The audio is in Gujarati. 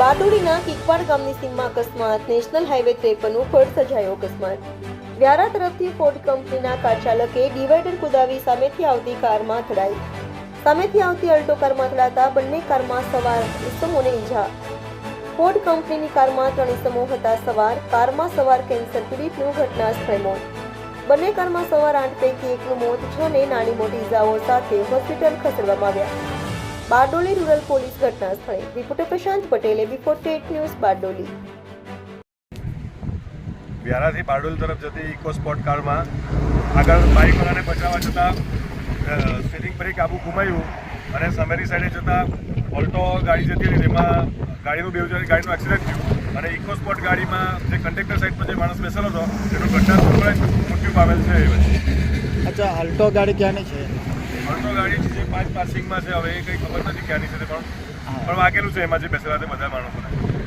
બારડોલીના કિકવાડ ગામની સીમમાં અકસ્માત. નેશનલ હાઈવે ત્રેપન ઉપર સર્જાયો અકસ્માત. વ્યારા તરફથી ફોર્ડ કંપનીના કાર ચાલકે ડિવાઈડર કુદાવી સામેથી આવતી કારમાં અથડાઈ. સામેથી આવતી અલ્ટો કારમાં અથડાતા બંને કારમાં સવાર ઇસમોને ઈજા. ફોર્ડ કંપનીની કારમાં ત્રણ ઇસમો હતા સવાર. કારમાં સવાર કેન્સર પીડિતનું ઘટના સ્થળે મોત. બંને કારમાં સવાર આઠ પૈકી એકનું મોત. છ ને નાની મોટી ઇજાઓ સાથે હોસ્પિટલ ખસેડવામાં આવ્યા. બારડોલી રૂરલ પોલીસ ઘટના સ્થળે. રિપોર્ટર પ્રશાંત પટેલે બિફોર ટેટ ન્યૂઝ બારડોલી. વ્યારાથી બારડોલ તરફ જતી ઇકો સ્પોટ કારમાં આગળ બાઇકવાળાને બચાવવા જતાં સ્ટીરિંગ પર કાબુ ગુમાવ્યું અને સામેની સાઈડે જતાં ઓલ્ટો ગાડી જતી હતી તેમાં ગાડીનું બે હજાર ગાડીનું એક્સિડન્ટ થયું અને ઇકો સ્પોટ ગાડીમાં જે કંડક્ટર સાઈડ પર જે માણસ બેસેલો હતો તેનું ઘટના સ્થળ મૃત્યુ પામેલ છે અચ્છા અલ્ટો ગાડી ક્યાંની છે? ઓલ્ટો ગાડી છે જે પાંચ પાસિંગમાં છે હવે એ કંઈ ખબર નથી ક્યાંની છે પણ. પણ વાગેલું છે એમાં જે બેસેલા તે બધા માણસોને